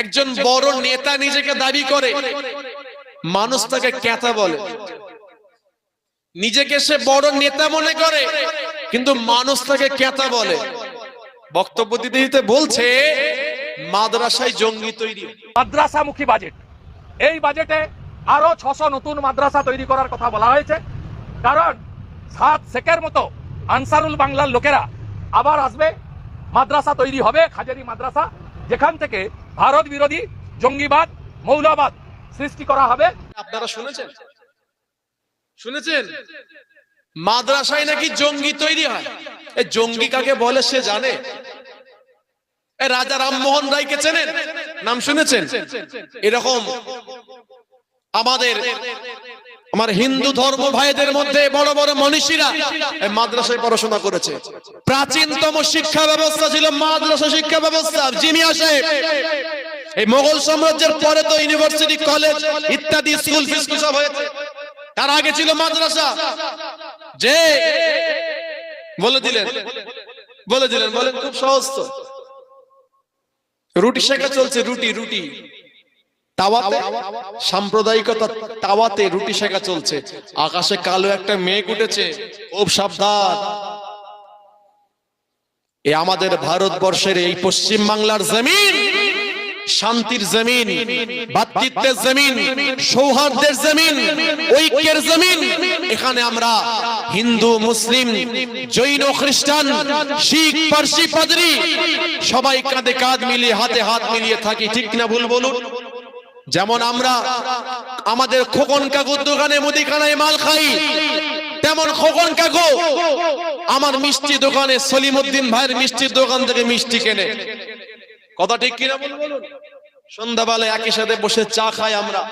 একজন বড় নেতা নিজেকে দাবি করে, মানুষ তাকে ক্যাতা বলে। নিজেকে সে বড় নেতা মনে করে, কিন্তু মানুষ তাকে ক্যাতা বলে। বক্তব্য দিতে দিতে বলছে, মাদ্রাসায় জঙ্গি তৈরি। মাদ্রাসামুখী বাজেট এই বাজেটে আরও ছশো নতুন মাদ্রাসা তৈরি করার কথা বলা হয়েছে। কারণ সাত শেখের মতো আনসারুল বাংলার লোকেরা আবার আসবে, মাদ্রাসা তৈরি হবে, খাজারি মাদ্রাসা, যেখান থেকে ভারত বিরোধী জঙ্গিবাদ, মৌলবাদ সৃষ্টি করা হবে। আপনারা শুনেছেন? শুনেছেন? মাদ্রাসায় নাকি জঙ্গি তৈরি হয়? এই জঙ্গি কাকে বলে সে জানে? রাজা রামমোহন রায়কে চেনেন? নাম শুনেছেন? এরকম আমাদের আমার হিন্দু ধর্ম ভাইদের মধ্যে বড় বড় মনীষীরা মাদ্রাসায় পড়াশোনা করেছে। প্রাচীনতম শিক্ষা ব্যবস্থা ছিল মাদ্রাসা শিক্ষা ব্যবস্থা। জিমিয়া সাহেব এই মোগল সাম্রাজ্যের পরে তো ইউনিভার্সিটি, কলেজ ইত্যাদি, স্কুল ফিস্কুল সব হয়েছে। তার আগে ছিল মাদ্রাসা। যে বলে দিলেন বলে দিলেন, বলেন খুব সহজ তো। রুটি শেখা চলছে, রুটি রুটি। তাওয়াতে সাম্প্রদায়িকতা তাওয়াতে রুটি শেখা চলছে। আকাশে কালো একটা মেঘ উঠেছে। খুব সাবধান। এ আমাদের ভারতবর্ষের এই পশ্চিম বাংলার জমিন শান্তির জমিন ভাতৃত্বের জমিন সৌহার্দ্যের জমিন ঐক্যের জমিন। এখানে আমরা হিন্দু মুসলিম জৈন খ্রিস্টান শিখ পার্সি পাদরি সবাই কাঁধে কাঁধ মিলিয়ে হাতে হাত মিলিয়ে থাকি। ঠিক না ভুল বলুন? যেমন আমরা আমাদের খোকন কাকুর দোকানে মুদিখানায় মাল খাই, তেমন খোকন কাকু আমার মিষ্টি দোকানে সলিমউদ্দিন ভাইয়ের মিষ্টির দোকান থেকে মিষ্টি কেনে। কথা ঠিক কিনা সন্ধ্যাবেলায় একই সাথে বসে চা খাই আমরা।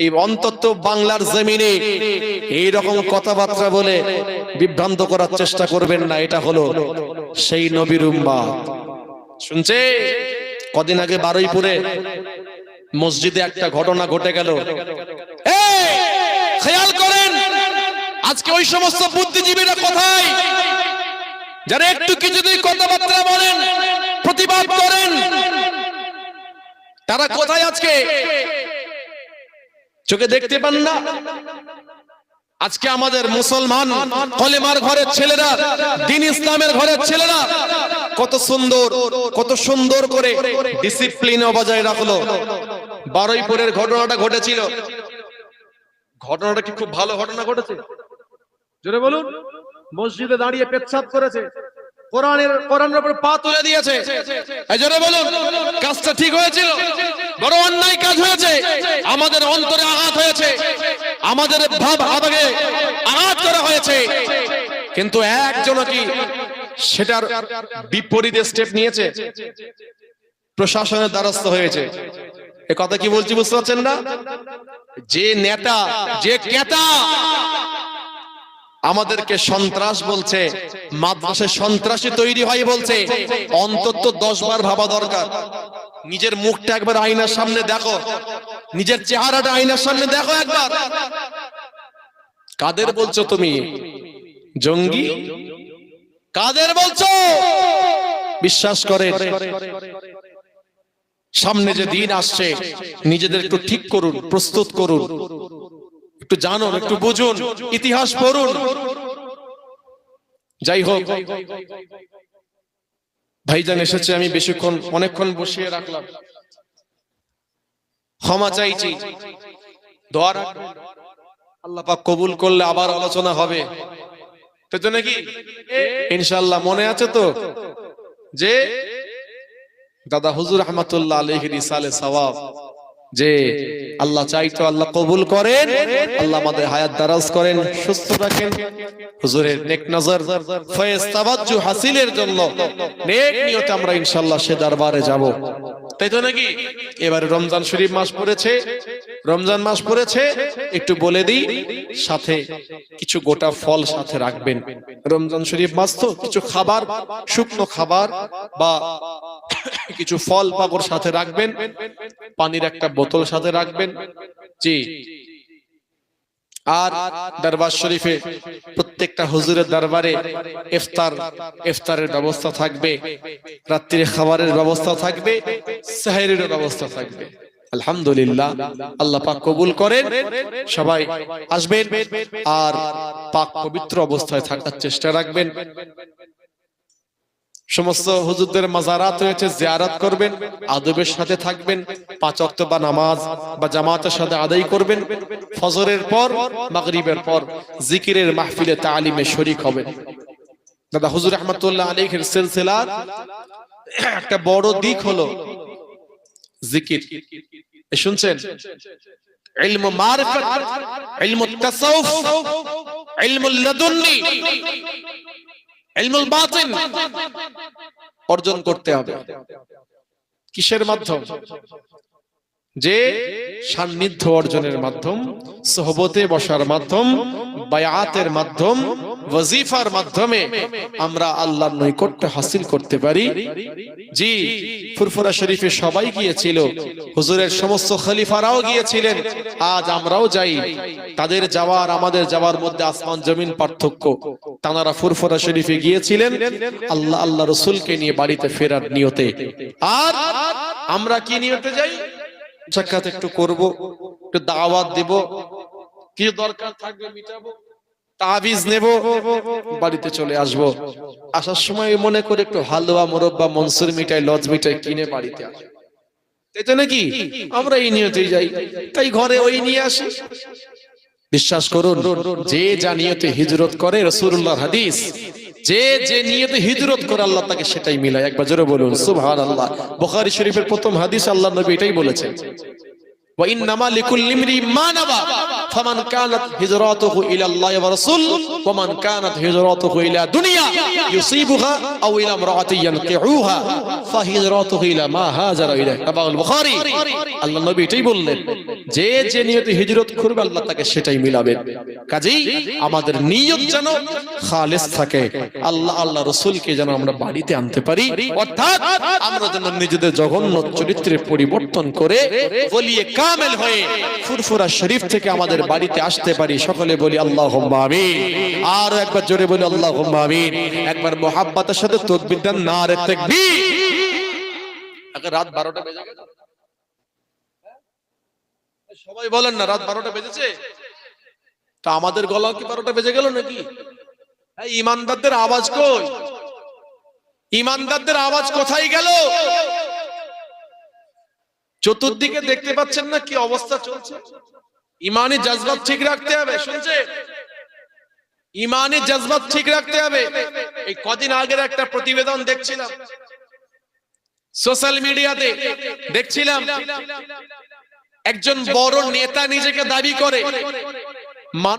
এই অন্তত বাংলার জমিনে এই রকম কথাবার্তা বলে বিভ্রান্ত করার চেষ্টা করবেন না, এটা হলো সেই নবীর শুনছে কদিন আগে বারুইপুরে মসজিদে একটা ঘটনা ঘটে গেল। খেয়াল করেন, আজকে ওই সমস্ত বুদ্ধিজীবীরা কোথায়? যারা একটু কিছুতেই কথাবার্তা বলেন, প্রতিবাদ করেন, তারা কোথায় আজকে? চোখে দেখতে পান না? আজকে আমাদের মুসলমান কলেমার ঘরের ছেলেরা, দিন ইসলামের ঘরের ছেলেরা, কত সুন্দর কত সুন্দর করে ডিসিপ্লিন বজায় রাখল। বারুইপুরের ঘটনাটা ঘটেছিল। ঘটনাটা কি খুব ভালো ঘটনা ঘটেছে? জোরে বলুন। মসজিদে দাঁড়িয়ে পেচ্ছাপ করেছে। কোরআনের পা তুলে কাজটা ঠিক হয়েছিল? বড় অন্যায় কাজ হয়েছে। আমাদের অন্তরে আঘাত হয়েছে। আমাদের ভাব আবেগে আঘাত করা হয়েছে। কিন্তু একজন কি সেটার বিপরীতে স্টেপ নিয়েছে? প্রশাসনের দ্বারস্থ হয়েছে। কথা কি বলছি বুঝতে পারছেন না? যে নেতা, যে কেতা আমাদেরকে সন্ত্রাস বলছে মাদ্রাসে সন্ত্রাসী তৈরি হয় বলছে, অন্তত দশ বার ভাবা দরকার। নিজের মুখটা একবার আয়নার সামনে দেখো। নিজের চেহারাটা আয়নার সামনে দেখো একবার। কাদের বলছো তুমি? জঙ্গি? কাদের বলছো? বিশ্বাস করে। সামনে যে দিন আসছে নিজেদের একটু ঠিক করুন, প্রস্তুত করুন। একটু জানুন, একটু বুঝুন, ইতিহাস পড়ুন। যাই হোক, ভাইজান এসেছে, আমি বেশিক্ষণ, অনেকক্ষণ বসিয়ে রাখলাম। ক্ষমা চাইছি। দোয়া রাখবেন। আল্লাহ পাক কবুল করলে আবার আলোচনা হবে। তো জন্য কি ইনশাল্লাহ মনে আছে তো? যে দাদা হুজুর রহমতুল্লাহ আলহির ইসালে সওয়াব, যে আল্লাহ চাইতো আল্লাহ কবুল করেন, আল্লাহ আমাদের হায়াত দারাজ করেন, সুস্থ রাখেন। হুজুরের নেক নজর, ফয়েজ তাবাজ্জু হাসিলের জন্য নেক নিয়তে আমরা ইনশাআল্লাহ সে দরবারে যাব। তাই তো নাকি? এবারে রমজান শরীফ মাস পড়েছে, রমজান মাস পড়েছে, একটু বলে দিই, সাথে কিছু গোটা ফল সাথে রাখবেন। রমজান শরীফ মাস তো কিছু খাবার, শুকনো খাবার বা কিছু ফল পাকড় সাথে রাখবেন, পানির একটা বোতল সাথে রাখবেন। জি। আর দরবার শরীফে প্রত্যেকটা হুজুরের দরবারে ইফতার, ইফতারের ব্যবস্থা থাকবে, রাত্রির খাবারের ব্যবস্থা থাকবে, সাহেরের ব্যবস্থা থাকবে। আলহামদুলিল্লাহ, আল্লাহ পাক কবুল করেন, সবাই আসবেন, আর পাক পবিত্র অবস্থায় থাকার চেষ্টা রাখবেন। সমস্ত হুজুরদের মাজারাত রয়েছে, জিয়ারত করবেন, আদবের সাথে থাকবেন, পাঁচ ওয়াক্ত বা নামাজ বা জামাতের সাথে আদায় করবেন, ফজরের পর, মাগরিবের পর জিকিরের মাহফিলে তালিমে শরীক হবেন। দাদা হুজুর রহমতুল্লাহ আলীর সিলসিলার একটা বড় দিক হলো জিকির। শুনছেন? ইলম মারিফাত, ইলম অর্জন করতে হবে। কিসের মাধ্যম? যে সান্নিধ্য অর্জনের মাধ্যম সহবতে বসার মাধ্যম বায়াতের মাধ্যম ওয়াজিফার মাধ্যমে আমরা আল্লাহর নৈকট্য হাসিল করতে পারি। জি, ফুরফুরা শরীফে সবাই গিয়েছিল। হুজুরের সমস্ত খলিফারাও গিয়েছিলেন। আজ আমরাও যাই। তাদের যাওয়ার, আমাদের যাওয়ার মধ্যে আসমান, জমিন পার্থক্য। তানারা ফুরফুরা শরীফে গিয়েছিলেন। আল্লাহ আল্লাহ রসুলকে নিয়ে বাড়িতে ফেরার নিয়তে। আর আমরা কি নিয়তে যাই? সাক্ষাৎ একটু করব, একটু দাওয়াত দেব। কি দরকার থাকবে মিটাবো? তাবিজ নেব, বাড়িতে চলে আসব। আসার সময় মনে করে একটু হালুয়া, মোরব্বা, মনসুর মিঠাই, লজ মিঠাই কিনে বাড়িতে আসব নাকি? আমরা এই নিয়তেই যাই। তাই ঘরে ওই নিয়ে আসি। বিশ্বাস করুন, যে যা নিয়তে হিজরত করে রসুল্লাহ হাদিস, যে যে নিয়তে হিজরত করে আল্লাহ তাকে সেটাই মিলায়। একবার জোরে বলুন আল্লাহ বুখারী শরীফের প্রথম হাদিস আল্লাহ নবী এটাই বলেছেন। وإنما لكل امرئ ما نوى فمن كانت هجرته إلى الله ورسوله ومن كانت هجرته إلى دنيا يصيبها أو إلى امرأة ينكحوها فهجرته إلى ما هاجر إليه رواه البخاري আল্লাহ নবী এটাই বললেন যে যে নিয়তে হিজরত করবে আল্লাহ তাকে সেটাই মিলাবেন কাজেই আমাদের নিয়ত যেন খালেস থাকে আল্লাহ আল্লাহ রসুলকে যেন আমরা বাড়িতে আনতে পারি অর্থাৎ আমরা যেন নিজেদের জঘন্য চরিত্রের পরিবর্তন করে বলিয়ে কামেল হয়ে ফুরফুরা শরীফ থেকে আমাদের বাড়িতে আসতে পারি। সকলে বলি আল্লাহ আমিন। আর একবার জোরে বলি আল্লাহ আমিন। একবার মোহাব্বতের সাথে তকবির না রে তাকবীর। রাত বারোটা বেজে গেল সবাই বলেন না, রাত বারোটা বেজেছে? তা আমাদের গলা কি বারোটা বেজে গেল নাকি? এই ইমানদারদের আওয়াজ কই? ইমানদারদের আওয়াজ কোথায় গেল? চতুর্দিকে দেখতে পাচ্ছেন না কি অবস্থা চলছে? ইমানি জজবাত ঠিক রাখতে হবে শুনছে ইমানি জজবাত ঠিক রাখতে হবে। এই কদিন আগের একটা প্রতিবেদন দেখছিলাম। সোশ্যাল মিডিয়াতে দেখছিলাম, একজন বড় নেতা নিজেকে দাবি করে